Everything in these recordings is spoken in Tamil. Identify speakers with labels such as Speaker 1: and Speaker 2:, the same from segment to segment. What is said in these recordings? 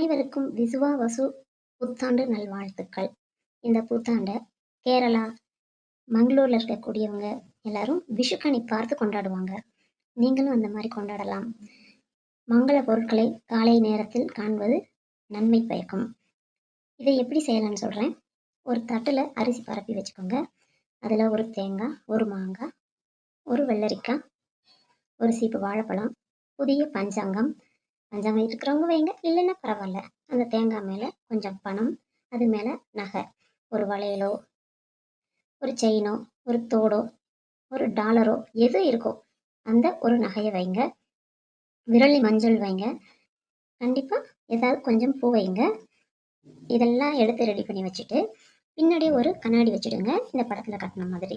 Speaker 1: அனைவருக்கும் விசுவா வசு புத்தாண்டு நல்வாழ்த்துக்கள். இந்த புத்தாண்டை கேரளா மங்களூரில் இருக்கக்கூடியவங்க எல்லாரும் விஷுக்கணி பார்த்து கொண்டாடுவாங்க. நீங்களும் அந்த மாதிரி கொண்டாடலாம். மங்கள பொருட்களை காலை நேரத்தில் காண்பது நன்மை பயக்கும். இதை எப்படி செய்யலாம்னு சொல்கிறேன் ஒரு தட்டில் அரிசி பரப்பி வச்சுக்கோங்க. அதில் ஒரு தேங்காய் ஒரு மாங்காய் ஒரு வெள்ளரிக்காய் ஒரு சீப்பு வாழைப்பழம் புதிய பஞ்சாங்கம் பஞ்சாங்கம் இருக்கிறவங்க வைங்க இல்லைன்னா பரவாயில்ல. அந்த தேங்காய் மேலே கொஞ்சம் பணம் அது மேலே நகை. ஒரு வளையலோ ஒரு செயினோ ஒரு தோடோ ஒரு டாலரோ எது இருக்கோ அந்த ஒரு நகையை வைங்க. விரலி மஞ்சள் வைங்க. கண்டிப்பாக ஏதாவது கொஞ்சம் பூ வைங்க. இதெல்லாம் எடுத்து ரெடி பண்ணி வச்சுட்டு பின்னாடி ஒரு கண்ணாடி வச்சுடுங்க இந்த படத்தில் கட்டின மாதிரி.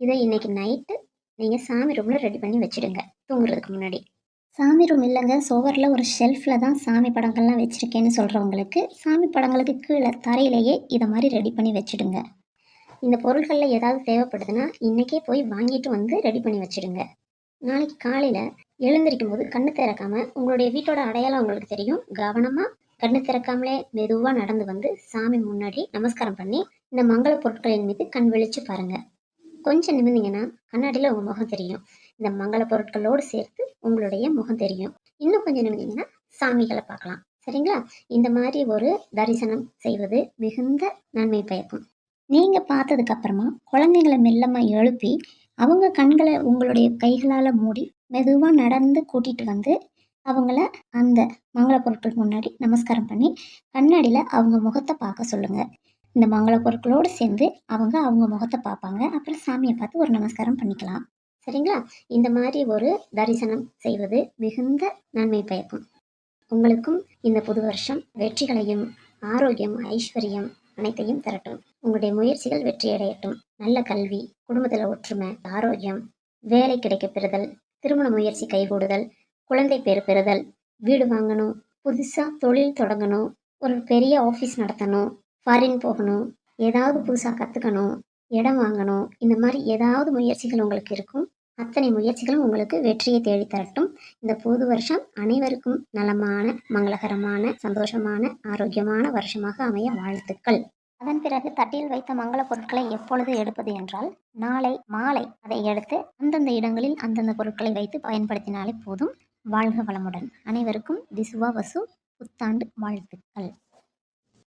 Speaker 1: இதை இன்னைக்கு நைட்டு நீங்கள் சாமி ரூமில் ரெடி பண்ணி வச்சுடுங்க தூங்குறதுக்கு முன்னாடி. சாமி ரூம் இல்லைங்க. சுவரில் ஒரு ஷெல்ஃபில் தான் சாமி படங்கள்லாம் வச்சுருக்கேன்னு சொல்கிறவங்களுக்கு சாமி படங்களுக்கு கீழே தரையிலேயே இதை மாதிரி ரெடி பண்ணி வச்சுடுங்க. இந்த பொருட்களில் ஏதாவது தேவைப்படுதுன்னா இன்றைக்கே போய் வாங்கிட்டு வந்து ரெடி பண்ணி வச்சுடுங்க. நாளைக்கு காலையில் எழுந்திருக்கும் போது கண்ணு திறக்காமல் உங்களுடைய வீட்டோட அடையாளம் உங்களுக்கு தெரியும். கவனமாக கண்ணு திறக்காமலே மெதுவாக நடந்து வந்து சாமி முன்னாடி நமஸ்காரம் பண்ணி இந்த மங்கள பொருட்களின் மீது கண் விழித்து பாருங்கள் கொஞ்சம் நிமிந்தீங்கன்னா கண்ணாடியில் உங்கள் முகம் தெரியும். இந்த மங்கள பொருட்களோடு சேர்த்து உங்களுடைய முகம் தெரியும். இன்னும் கொஞ்சம் நிமிந்தீங்கன்னா சாமிகளை பார்க்கலாம். சரிங்களா? இந்த மாதிரி ஒரு தரிசனம் செய்வது மிகுந்த நன்மை பயக்கும். நீங்கள் பார்த்ததுக்கு அப்புறமா குழந்தைங்களை மெல்லமாக எழுப்பி அவங்க கண்களை உங்களுடைய கைகளால் மூடி மெதுவாக நடந்து கூட்டிகிட்டு வந்து அவங்கள அந்த மங்கள பொருட்கள் முன்னாடி நமஸ்காரம் பண்ணி கண்ணாடியில் அவங்க முகத்தை பார்க்க சொல்லுங்கள் இந்த மங்கள பொருட்களோடு சேர்ந்து அவங்க அவங்க முகத்தை பார்ப்பாங்க. அப்புறம் சாமியை பார்த்து ஒரு நமஸ்காரம் பண்ணிக்கலாம். சரிங்களா? இந்த மாதிரி ஒரு தரிசனம் செய்வது மிகுந்த நன்மை பயக்கும். உங்களுக்கும் இந்த புது வருஷம் வெற்றிகளையும் ஆரோக்கியம் ஐஸ்வர்யம் அனைத்தையும் தரட்டும். உங்களுடைய முயற்சிகள் வெற்றியடையட்டும். நல்ல கல்வி குடும்பத்தில் ஒற்றுமை ஆரோக்கியம் வேலை கிடைக்க பெறுதல் திருமண முயற்சி கைகூடுதல் குழந்தை பேர் பெறுதல் வீடு வாங்கணும் புதுசாக தொழில் தொடங்கணும் ஒரு பெரிய ஆஃபீஸ் நடத்தணும் ஃபாரின் போகணும் ஏதாவது புதுசாக கற்றுக்கணும் இடம் வாங்கணும் இந்த மாதிரி ஏதாவது முயற்சிகள் உங்களுக்கு இருக்கும். அத்தனை முயற்சிகளும் உங்களுக்கு வெற்றியை தேடி தரட்டும். இந்த புது வருஷம் அனைவருக்கும் நலமான மங்களகரமான சந்தோஷமான ஆரோக்கியமான வருஷமாக அமைய வாழ்த்துக்கள். அதன் பிறகு தட்டில் வைத்த மங்கள பொருட்களை எப்பொழுது எடுப்பது என்றால் நாளை மாலை அதை எடுத்து அந்தந்த இடங்களில் அந்தந்த பொருட்களை வைத்து பயன்படுத்தினாலே போதும். வாழ்க வளமுடன். அனைவருக்கும் திசுவா வசு. புத்தாண்டு வாழ்த்துக்கள்.